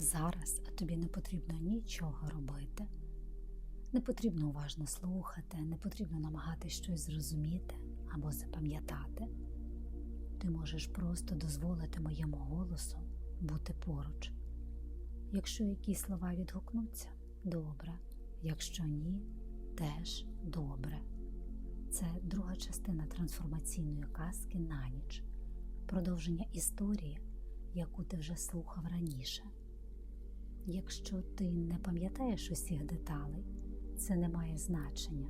зараз тобі не потрібно нічого робити. Не потрібно уважно слухати, не потрібно намагатись щось зрозуміти або запам'ятати. Ти можеш просто дозволити моєму голосу бути поруч. Якщо якісь слова відгукнуться, добре, якщо ні, теж добре. Це друга частина трансформаційної казки на ніч, продовження історії, яку ти вже слухав раніше. Якщо ти не пам'ятаєш усіх деталей, це не має значення.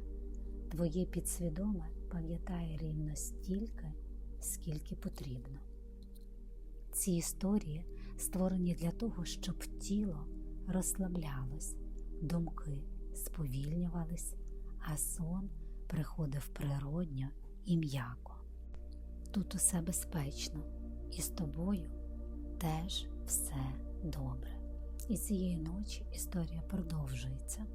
Твоє підсвідоме пам'ятає рівно стільки, скільки потрібно. Ці історії створені для того, щоб тіло розслаблялось, думки сповільнювались, а сон приходив природньо і м'яко. Тут усе безпечно, і з тобою теж все добре. І цієї ночі історія продовжується,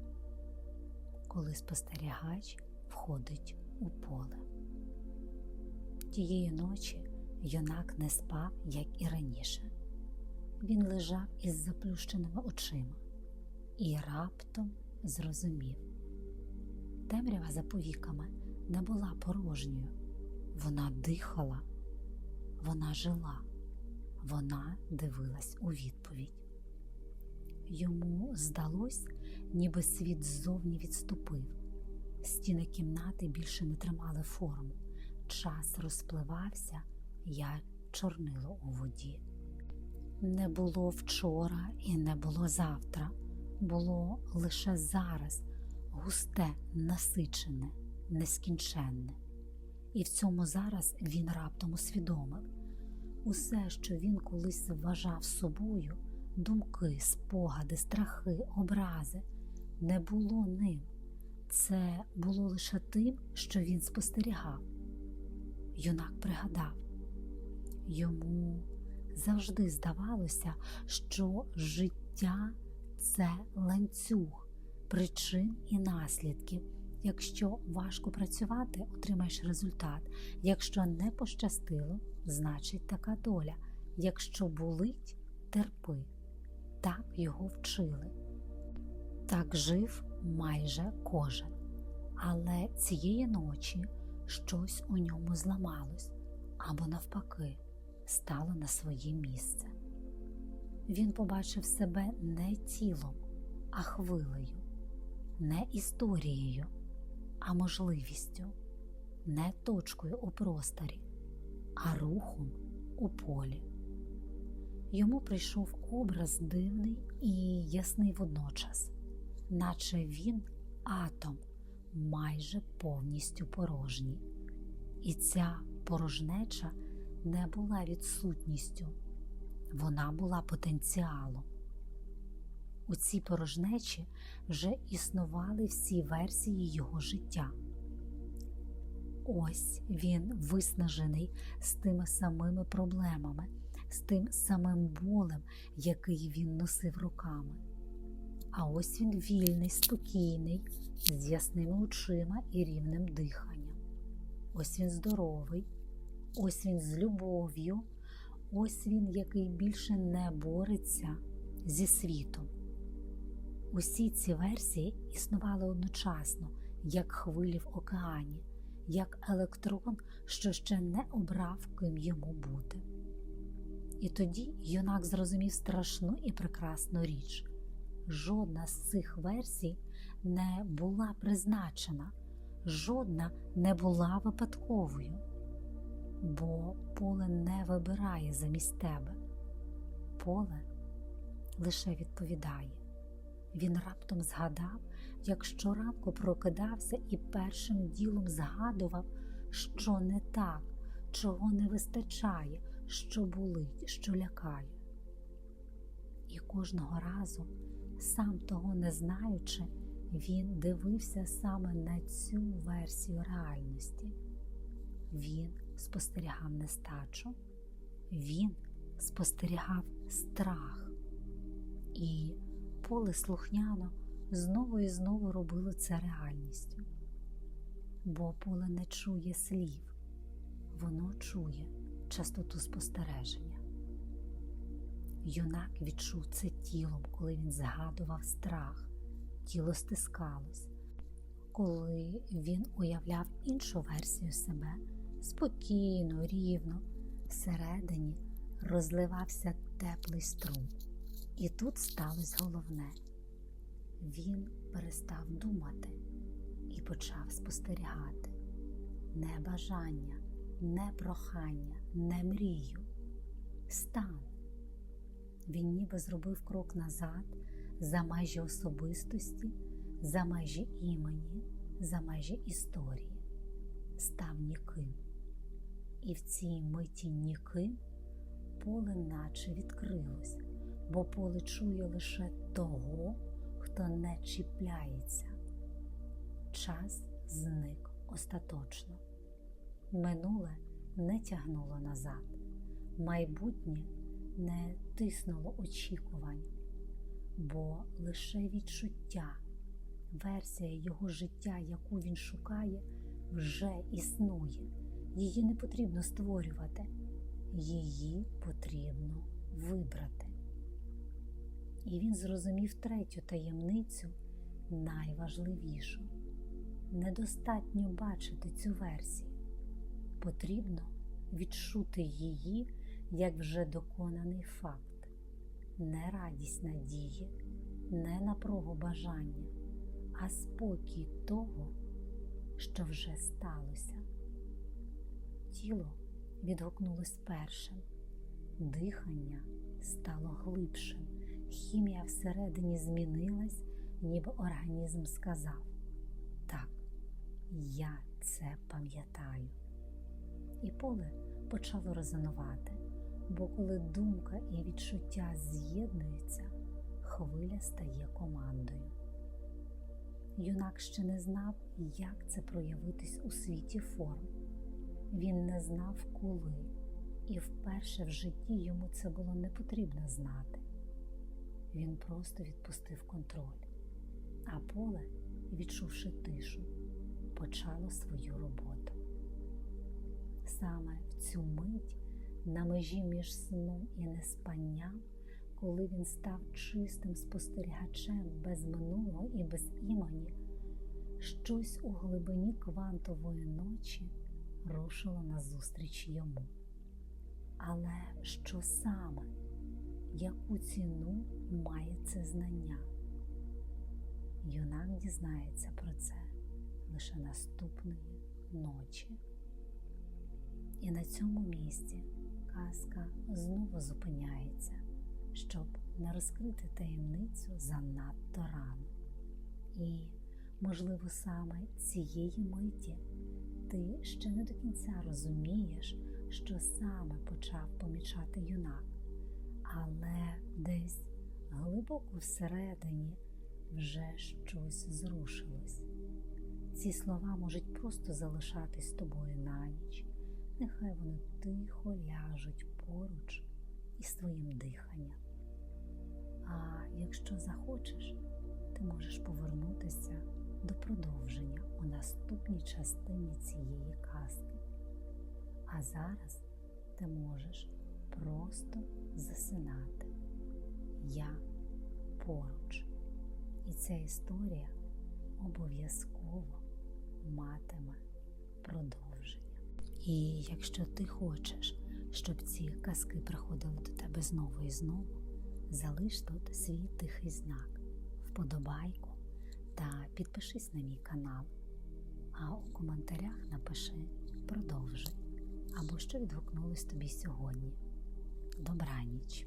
коли спостерігач входить у поле. Тієї ночі юнак не спав, як і раніше. Він лежав із заплющеними очима і раптом зрозумів. Темрява за повіками не була порожньою, вона дихала, вона жила, вона дивилась у відповідь. Йому здалось, ніби світ ззовні відступив. Стіни кімнати більше не тримали форму, час розпливався, як чорнило у воді. Не було вчора і не було завтра, було лише зараз густе, насичене, нескінченне. І в цьому зараз він раптом усвідомив усе, що він колись вважав собою, думки, спогади, страхи, образи, не було ним. Це було лише тим, що він спостерігав. Юнак пригадав йому завжди здавалося, що життя це ланцюг причин і наслідків. Якщо важко працювати, отримаєш результат. Якщо не пощастило, значить така доля. Якщо болить, терпи. Так його вчили. Так жив майже кожен. Але цієї ночі щось у ньому зламалось або, навпаки, стало на своє місце. Він побачив себе не тілом, а хвилею, не історією, а можливістю, не точкою у просторі, а рухом у полі. Йому прийшов образ дивний і ясний водночас, наче він атом майже повністю порожній, і ця порожнеча не була відсутністю, вона була потенціалом. У цій порожнечі вже існували всі версії його життя. Ось він виснажений з тими самими проблемами, з тим самим болем, який він носив руками. А ось він вільний, спокійний, з ясними очима і рівним диханням. Ось він здоровий, ось він з любов'ю, ось він, який більше не бореться зі світом. Усі ці версії існували одночасно, як хвилі в океані, як електрон, що ще не обрав, ким йому бути. І тоді юнак зрозумів страшну і прекрасну річ. Жодна з цих версій не була призначена, жодна не була випадковою, бо поле не вибирає замість тебе, поле лише відповідає. Він раптом згадав, як щоранку прокидався і першим ділом згадував, що не так, чого не вистачає, що болить, що лякає. І кожного разу, сам того не знаючи, він дивився саме на цю версію реальності. Він спостерігав нестачу, він спостерігав страх. І поле слухняно знову і знову робило це реальністю, бо поле не чує слів, воно чує частоту спостереження. Юнак відчув це тілом, коли він згадував страх, тіло стискалось. Коли він уявляв іншу версію себе, спокійно, рівно, всередині розливався теплий струм. І тут сталося головне. Він перестав думати і почав спостерігати не бажання, не прохання, не мрію, стан. Він ніби зробив крок назад за межі особистості, за межі імені, за межі історії, став ніким. І в цій миті ніким поле наче відкрилось, бо поле чує лише того, хто не чіпляється. Час зник остаточно. Минуле не тягнуло назад, майбутнє не тиснуло очікувань, бо лише відчуття, версія його життя, яку він шукає, вже існує. Її не потрібно створювати, її потрібно вибрати. І він зрозумів третю таємницю, найважливішу. Недостатньо бачити цю версію, потрібно відчути її як вже доконаний факт, не радість надії, не напругу бажання, а спокій того, що вже сталося. Тіло відгукнулось першим, дихання стало глибшим, хімія всередині змінилась, ніби організм сказав: Так, я це пам'ятаю. І поле почало резонувати, бо коли думка і відчуття з'єднуються, хвиля стає командою. Юнак ще не знав, як це проявитись у світі форм. Він не знав, коли, і вперше в житті йому це було не потрібно знати. Він просто відпустив контроль, а поле, відчувши тишу, почало свою роботу. Саме в цю мить, на межі між сном і неспанням, коли він став чистим спостерігачем без минулого і без імені, щось у глибині квантової ночі рушило назустріч йому. Але що саме, яку ціну має це знання? Юнак дізнається про це лише наступної ночі. І на цьому місці казка знову зупиняється, щоб не розкрити таємницю занадто рано. І, можливо, саме цієї миті ти ще не до кінця розумієш, що саме почав помічати юнак, але десь глибоко всередині вже щось зрушилось. Ці слова можуть просто залишатись тобою на ніч, нехай вони тихо ляжуть поруч із твоїм диханням. А якщо захочеш, ти можеш повернутися до продовження у наступній частині цієї казки. А зараз ти можеш просто засинати. Я поруч. І ця історія обов'язково матиме продовження. І якщо ти хочеш, щоб ці казки приходили до тебе знову і знову, залиш тут свій тихий знак, вподобайку та підпишись на мій канал. А у коментарях напиши продовжуй або що відгукнулось тобі сьогодні. Добраніч!